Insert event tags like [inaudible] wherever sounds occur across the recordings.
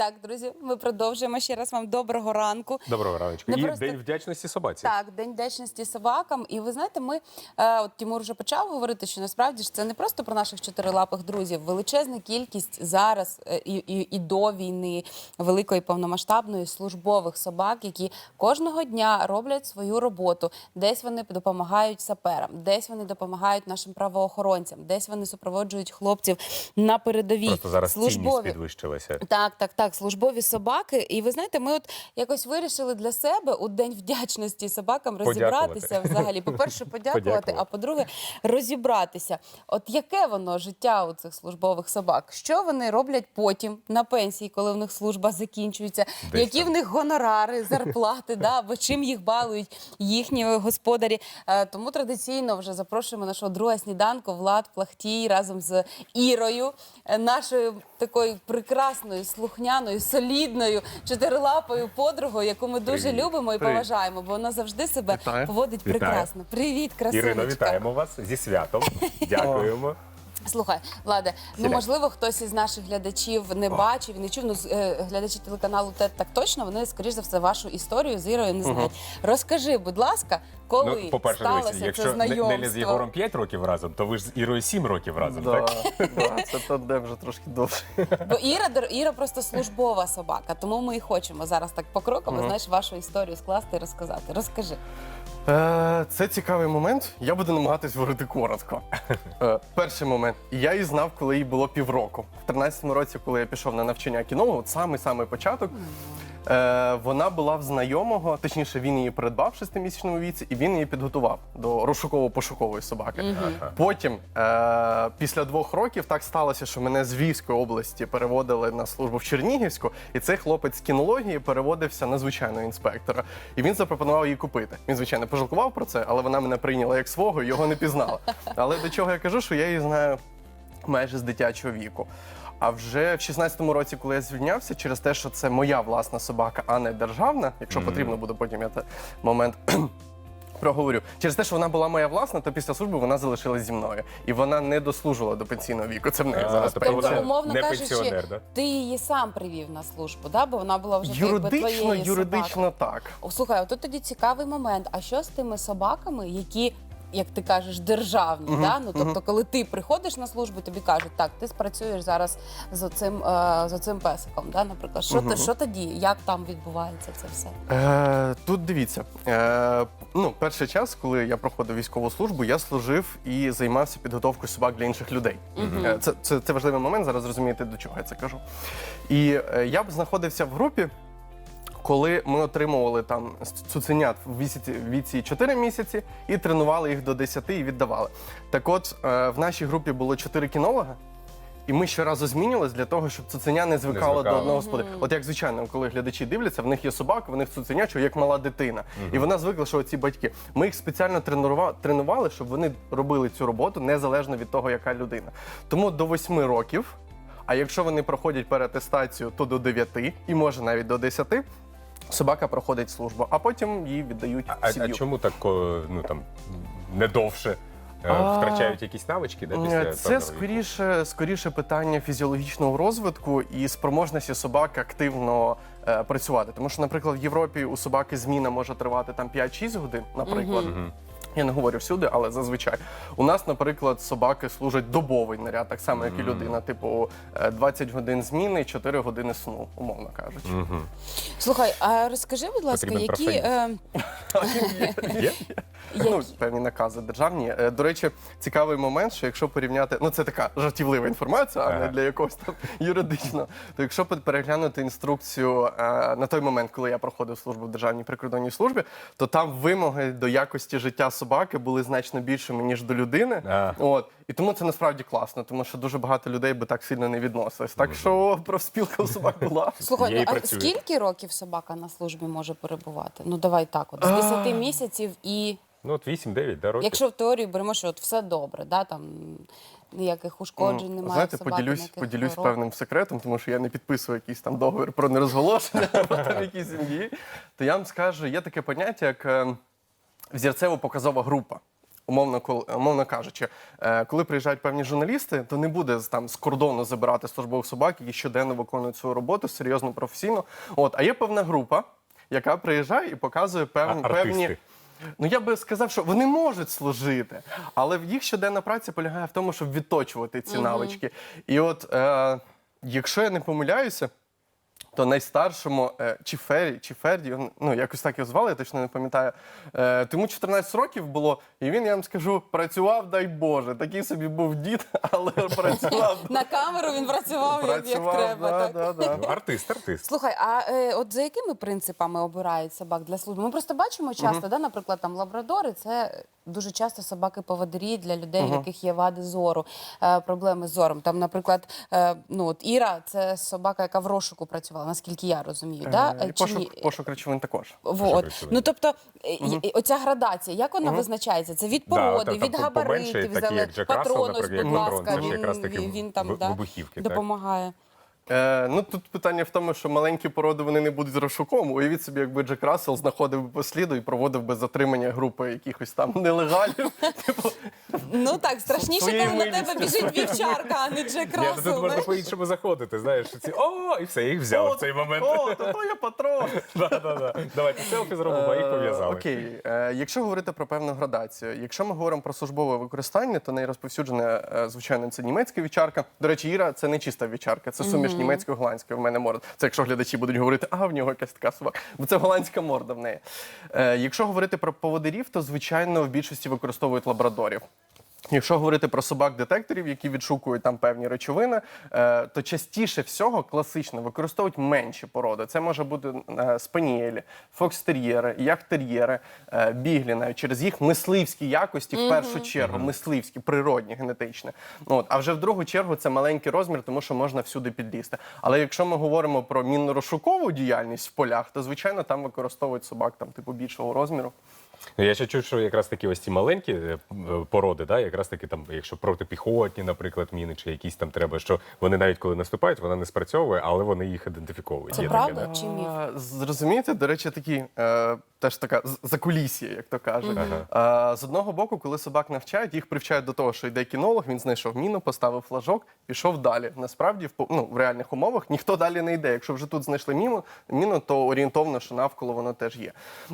Так, друзі, ми продовжуємо ще раз вам доброго ранку. Доброго раночку. Не І просто- День вдячності собаці. Так, день вдячності собакам. І ви знаєте, ми е, от Тимур вже почав говорити, що насправді ж це не просто про наших чотирилапих друзів. Величезна кількість зараз е, і, і, і до війни великої повномасштабної службових собак, які кожного дня роблять свою роботу. Десь вони допомагають саперам, десь вони допомагають нашим правоохоронцям, десь вони супроводжують хлопців на передовій. Просто зараз цінність службові. підвищилася. Так, так, так, службові собаки. І ви знаєте, ми от якось вирішили для себе у день вдячності собакам розібратися взагалі. По-перше, [laughs] подякувати, Подякувати. а по-друге, розібратися. От яке воно життя у цих службових собак? Що вони роблять потім на пенсії, коли в них служба закінчується? Десь Які там. в них гонорари, [laughs] зарплати, да, або чим їх балують їхні господарі? Е, Тому традиційно вже запрошуємо нашого друга сніданку Влад Плахтій разом з Ірою, е, нашою такою прекрасною, слухняною, солідною, чотирилапою подругою, яку ми дуже Привіт. любимо і Привіт. поважаємо, бо вона завжди себе Вітаю. поводить Вітаю. прекрасно. Привіт, красунечка. Ірино, вітаємо вас зі святом. [laughs] Дякуємо. Слухай, Владе, ну можливо, хтось із наших глядачів не бачив і не чув. Ну з- е, глядачі телеканалу ТЕД так точно. Вони скоріш за все вашу історію з Ірою не знають. Розкажи, будь ласка, коли Ну, по-перше, сталося дивіться, це якщо Не- знайомство? Нелі з Єгором 5 років разом, то ви ж з Ірою 7 років разом, Да, так? да, це тоді вже трошки довше. Бо Іра Іра просто службова собака, тому ми і хочемо зараз так покроково, знаєш, вашу історію скласти і розказати. Розкажи. Е, Це цікавий момент. Я буду намагатись говорити коротко. Е, Перший момент. Я її знав, коли їй було півроку. В 13-му році, коли я пішов на навчання кіно, от самий самий початок. Е, вона була в знайомого, точніше, він її придбав в шестимісячному віці, і він її підготував до розшуково-пошукової собаки. Потім, е, після двох років, так сталося, що мене з Львівської області переводили на службу в Чернігівську, і цей хлопець з кінології переводився на звичайного інспектора. І він запропонував її купити. Він, звичайно, пожалкував про це, але вона мене прийняла як свого і його не пізнала. Але до чого я кажу, що я її знаю майже з дитячого віку. А вже в 16-му році, коли я звільнявся, через те, що це моя власна собака, а не державна, якщо потрібно буде потім я той момент. [clears throat] Проговорю через те, що вона була моя власна, то після служби вона залишилась зі мною, і вона не дослужила до пенсійного віку. Це в неї А, зараз тобто Тобто, умовно не кажучи, пенсіонер, да? ти її сам привів на службу, да? бо вона була вже якби, Юридично, твоєю юридично собакою. так. О, Слухай, от тоді цікавий момент. А що з тими собаками, які, як ти кажеш, державні? Да? Ну тобто, коли ти приходиш на службу, тобі кажуть, так, ти спрацюєш зараз з оцим, е, з оцим песиком. Да? Наприклад, що, ти, що тоді? Як там відбувається це все? Е, тут дивіться. Е, ну, перший час, коли я проходив військову службу, я служив і займався підготовкою собак для інших людей. Е, це, це, це важливий момент. Зараз розумієте, до чого я це кажу. І е, я б знаходився в групі. Коли ми отримували там цуценят в віці, віці 4 місяці і тренували їх до 10 і віддавали. Так от е, в нашій групі було 4 кінолога, і ми щоразу змінювалися для того, щоб цуценя не звикало, звикало. до одного господи. От як звичайно, коли глядачі дивляться, в них є собака, в них цуценя, що як мала дитина. І вона звикла, що ці батьки. Ми їх спеціально тренували, тренували, щоб вони робили цю роботу незалежно від того, яка людина. Тому до 8 років. А якщо вони проходять переатестацію, то до 9 і може навіть до 10, собака проходить службу, а потім її віддають А, в а сім'ю. чому так о, ну, там, не довше е, А, втрачають якісь навички? Да, після Е, Це віку? скоріше, скоріше питання фізіологічного розвитку і спроможності собак активно е, працювати. Тому що, наприклад, в Європі у собаки зміна може тривати там 5-6 годин, наприклад. Я не говорю всюди, але зазвичай. У нас, наприклад, собаки служать добовий наряд, так само, як і людина. Типу, е, 20 годин зміни, 4 години сну, умовно кажучи. Слухай, а розкажи, будь ласка, Потрібен які, е, Є? Ну, певні накази державні. Е, До речі, цікавий момент, що якщо порівняти, ну це така жартівлива інформація, а Ага. не для якогось там [laughs] юридично. То якщо пе- переглянути інструкцію е, на той момент, коли я проходив службу в державній прикордонній службі, то там вимоги до якості життя собаки були значно більшими ніж до людини. А. От і тому це насправді класно, тому що дуже багато людей би так сильно не відносилось. Так що профспілка у собак була. [laughs] Слухай, ну, а працює. скільки років собака на службі може перебувати? Ну давай так, от з 10 місяців і Ну, от 8-9 да, років. якщо в теорії беремо, що от все добре, да, там ніяких ушкоджень немає. Знаєте, собаки, поділюсь, поділюсь хвороб. певним секретом, тому що я не підписую якийсь там договір про нерозголошення [laughs] або там якісь сім'ї. То я вам скажу, є таке поняття, як е, взірцево-показова група. Умовно, кол- умовно кажучи, е, коли приїжджають певні журналісти, то не буде там з кордону забирати службових собак, які щоденно виконують свою роботу серйозно, професійно. От, а є певна група, яка приїжджає і показує певні, артисти? певні Ну я би сказав, що вони можуть служити, але їх щоденна праця полягає в тому, щоб відточувати ці навички. І от е, якщо я не помиляюся, то найстаршому е, чи Фері, чи Ферді, ну якось так його звали, я точно не пам'ятаю. Е, тому 14 років було, і він, я вам скажу, працював, дай Боже. Такий собі був дід, [laughs] але працював. [laughs] На камеру він працював, як, як працював, треба. да, так. да, да. [laughs] Артист, артист. Слухай, а е, от за якими принципами обирають собак для служби? Ми просто бачимо часто, да, наприклад, там лабрадори це дуже часто собаки-поводирі для людей, в яких є вади зору, е, проблеми з зором. Там, наприклад, е, ну от Іра це собака, яка в розшуку працювала, наскільки я розумію. да? Е, Е, І чи ні? пошук, пошук речовин також. Вот. речовин. Ну тобто, е, і- оця градація, як вона визначається? Це від породи, від там габаритів, зале- патронус, будь ласка, він, він, він там да, вибухівки, так? допомагає. Е, ну тут питання в тому, що маленькі породи вони не будуть розшуком. Уявіть собі, якби Джек Рассел знаходив би по сліду і проводив би затримання групи якихось там нелегалів. [laughs] Типу, Ну так, страшніше, коли на тебе біжить вівчарка, а не Джек Ні, то тут можна по-іншому заходити, знаєш. Ці, о, і все, їх взяли в цей момент. О, то, то я патрон. [laughs] Да, да, да. Давайте селфі зробимо, а їх пов'язали. Е, Окей, Е, якщо говорити про певну градацію, якщо ми говоримо про службове використання, то найрозповсюджене, е, звичайно, це німецька вівчарка. До речі, Іра це не чиста вівчарка, це суміш німецької голландської. В мене морда. Це якщо глядачі будуть говорити, а в нього якась така собака. Бо це голландська морда в неї. Якщо говорити про поводирів, то звичайно в більшості використовують лабрадорів. Якщо говорити про собак-детекторів, які відшукують там певні речовини, е, то частіше всього класично використовують менші породи. Це може бути е, спанієлі, фокстер'єри, яхтер'єри, е, біглі, навіть через їх мисливські якості, в першу чергу, мисливські, природні, генетичні. От, а вже в другу чергу це маленький розмір, тому що можна всюди підлізти. Але якщо ми говоримо про мінно-розшукову діяльність в полях, то звичайно там використовують собак там типу більшого розміру. Ну, Я ще чув, що якраз такі ось ці маленькі е, породи, да, якраз таки там, якщо протипіхотні, наприклад, міни чи якісь там треба, що вони навіть коли наступають, вона не спрацьовує, але вони їх ідентифіковують. Це Є правда таке, да? чи міф? Зрозумієте, до речі, такі е, теж така з- закулісся, як то кажуть. А, з одного боку, коли собак навчають, їх привчають до того, що йде кінолог, він знайшов міну, поставив флажок, пішов далі. Насправді, в ну, в реальних умовах ніхто далі не йде. Якщо вже тут знайшли міну, міну, то орієнтовно, що навколо воно теж є.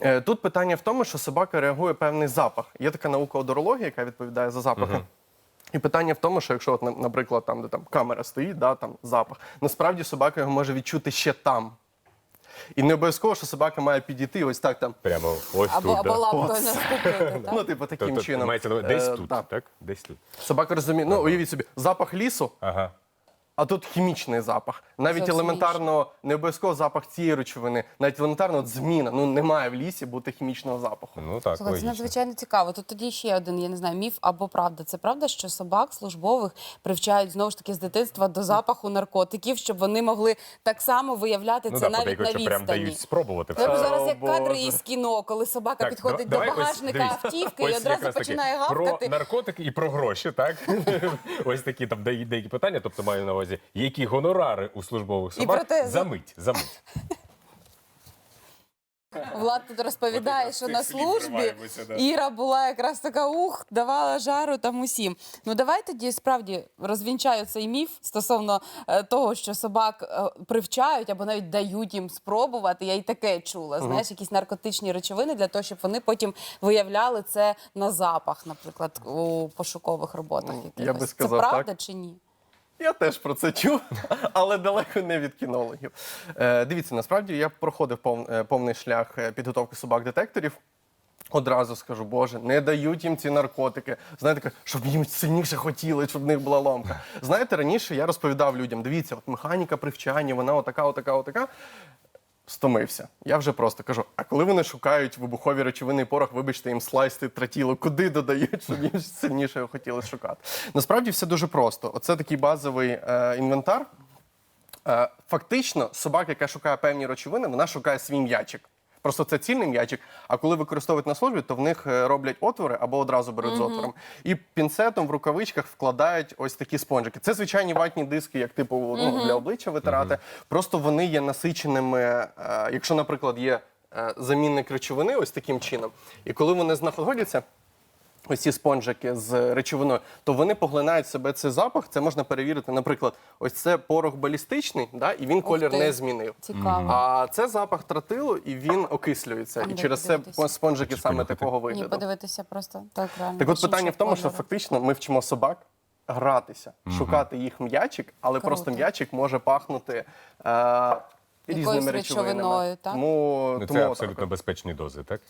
Е, тут питання в тому, що собака реагує певний запах. Є така наука одорологія, яка відповідає за запахи. І питання в тому, що якщо, от, на- наприклад, там, де там камера стоїть, да, там запах, насправді собака його може відчути ще там. І не обов'язково, що собака має підійти ось так там. Прямо ось Або, тут. або да. лапкою наступити. [laughs] так? Ну, типу, таким Тобто, чином. мається на увазі десь Е, тут, так. так? Десь тут. Собака розуміє, ну уявіть собі, запах лісу, Ага. А тут хімічний запах. Навіть Зовсім елементарно, не обов'язково запах цієї речовини, навіть елементарно от зміна. Ну немає в лісі бути хімічного запаху. Ну так, Слухай, це логічно. надзвичайно цікаво. Тут тоді ще один, я не знаю, міф або правда. Це правда, що собак службових привчають знову ж таки з дитинства до запаху наркотиків, щоб вони могли так само виявляти Ну це да, навіть на що прям відстані. дають спробувати. Це зараз як кадри із кіно, коли собака Так, підходить давай до ось, багажника дивись, автівки ось і одразу якраз таки починає гавкати. Про наркотики і про гроші, так? [laughs] ось такі там деякі, деякі питання, тобто маю на увазі, які гонорари у службових собак про те, за мить, за мить. Влад тут розповідає, що на цих слів службі вриваємося, да. Іра була якраз така ух, давала жару там усім. Ну давай тоді справді розвінчаю цей міф стосовно е, того, що собак е, привчають або навіть дають їм спробувати. Я й таке чула. Знаєш, якісь наркотичні речовини для того, щоб вони потім виявляли це на запах, наприклад, у пошукових роботах. Я би сказав, це правда так. чи ні? Я теж про це чув, але далеко не від кінологів. Е, дивіться, насправді я проходив е, повний шлях е, підготовки собак-детекторів. Одразу скажу, Боже, не дають їм ці наркотики. Знаєте, щоб їм сильніше хотіли, щоб в них була ломка. Знаєте, раніше я розповідав людям: дивіться, от механіка привчання, вона отака, отака, отака. Стомився. Я вже просто кажу: а коли вони шукають вибухові речовини і порох, вибачте, їм слайсти тратіло, куди додають, щоб їм сильніше хотіли шукати. Насправді все дуже просто. Оце такий базовий е, інвентар. Е, фактично, собака, яка шукає певні речовини, вона шукає свій м'ячик. Просто це цільний м'ячик. А коли використовують на службі, то в них е, роблять отвори або одразу беруть з отвором. І пінцетом в рукавичках вкладають ось такі спонжики. Це звичайні ватні диски, як типу ну, для обличчя витирати. Просто вони є насиченими. е, Якщо, наприклад, є е, замінник речовини, ось таким чином, і коли вони знаходяться. Ось ці спонжики з речовиною, то вони поглинають в себе цей запах. Це можна перевірити. Наприклад, ось це порох балістичний, да, і він колір ти. не змінив. Цікаво. А це запах тротилу, і він окислюється. І через це подивитися? спонжики саме понюхати? такого Ні, подивитися просто так реально. Так от питання в тому, що фактично ми вчимо собак гратися, шукати їх м'ячик, але Круто. просто м'ячик може пахнути. Е- Різними речовиною, речовинами. так? Тому, Ну, тому Це абсолютно от. безпечні дози, так?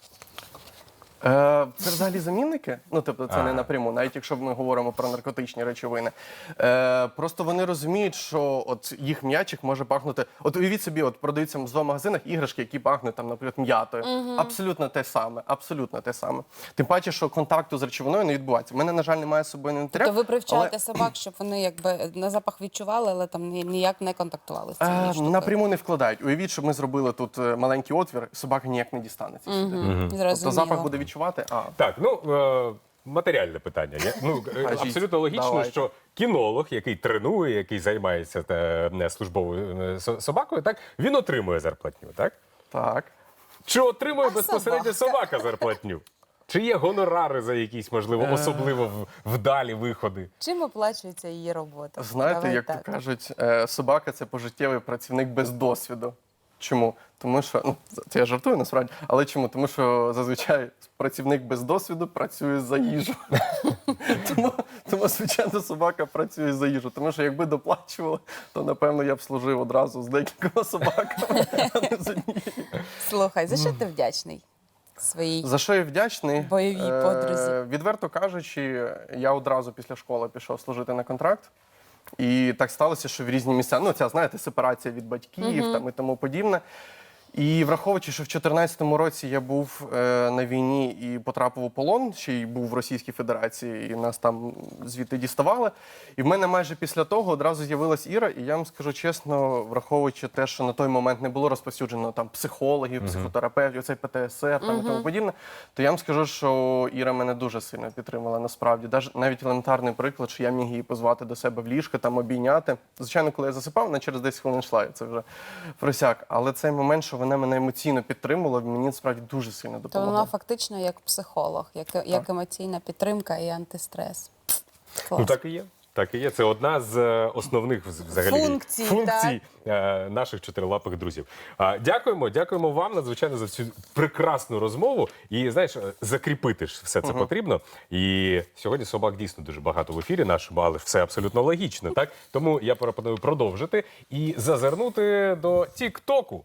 Е, Це взагалі замінники. Ну, тобто, це не напряму, навіть якщо ми говоримо про наркотичні речовини. Е, Просто вони розуміють, що от їх м'ячик може пахнути. От уявіть собі, от продаються в зоомагазинах іграшки, які пахнуть там, наприклад, м'ятою. Абсолютно те саме. Абсолютно те саме. Тим паче, що контакту з речовиною не відбувається. У мене, на жаль, немає з собою інвентаря. Тобто ви привчаєте але- собак, щоб вони якби на запах відчували, але там ніяк не контактували з цією Е, штукою. Напряму не вкладають. Уявіть, щоб ми зробили тут е, маленький отвір, собака ніяк не дістанеться сюди. Тобто запах буде відчувати. А Так, ну е, матеріальне питання. Я- Ну е, абсолютно логічно, Давайте. що кінолог, який тренує, який займається е, службовою собакою, так він отримує зарплатню, так? так. Чи отримує А безпосередньо собака? собака зарплатню? Чи є гонорари за якісь, можливо, особливо вдалі виходи? Чим оплачується її робота? Знаєте, Давай як так. то кажуть, собака це пожиттєвий працівник без досвіду. Чому? Тому що ну це я жартую насправді, але чому? Тому що зазвичай працівник без досвіду працює за їжу. [laughs] тому, тому, звичайно, собака працює за їжу. Тому що якби доплачували, то напевно я б служив одразу з декількома собаками, а не з однією. Слухай, за що ти вдячний своїй? За що я вдячний? Бойовій Е, подрузі. Відверто кажучи, я одразу після школи пішов служити на контракт. І так сталося, що в різні місця, ну ця знаєте, сепарація від батьків там і тому подібне. І враховуючи, що в 2014 році я був е, на війні і потрапив у полон, ще й був в Російській Федерації, і нас там звідти діставали. І в мене майже після того одразу з'явилась Іра, і я вам скажу чесно, враховуючи те, що на той момент не було розповсюджено там психологів, психотерапевтів, цей ПТСР там і тому подібне, то я вам скажу, що Іра мене дуже сильно підтримала насправді. Даж- навіть елементарний приклад, що я міг її позвати до себе в ліжко, там обійняти. Звичайно, коли я засипав, вона через 10 хвилин йшла, і це вже просяк. Але цей момент, що вона мене емоційно підтримувала, мені насправді дуже сильно То вона фактично як психолог, як, як емоційна підтримка і антистрес. Клас. Ну так і є. Так і є. Це одна з е, основних взагалі Функцій, [laughs] функцій е, наших чотирилапих друзів. Дякуємо, дякуємо вам надзвичайно за цю прекрасну розмову. І знаєш, е, закріпити ж все це потрібно. І сьогодні собак дійсно дуже багато в ефірі нашому, але все абсолютно логічно. Так тому я пропоную продовжити і зазирнути до Тік-Току.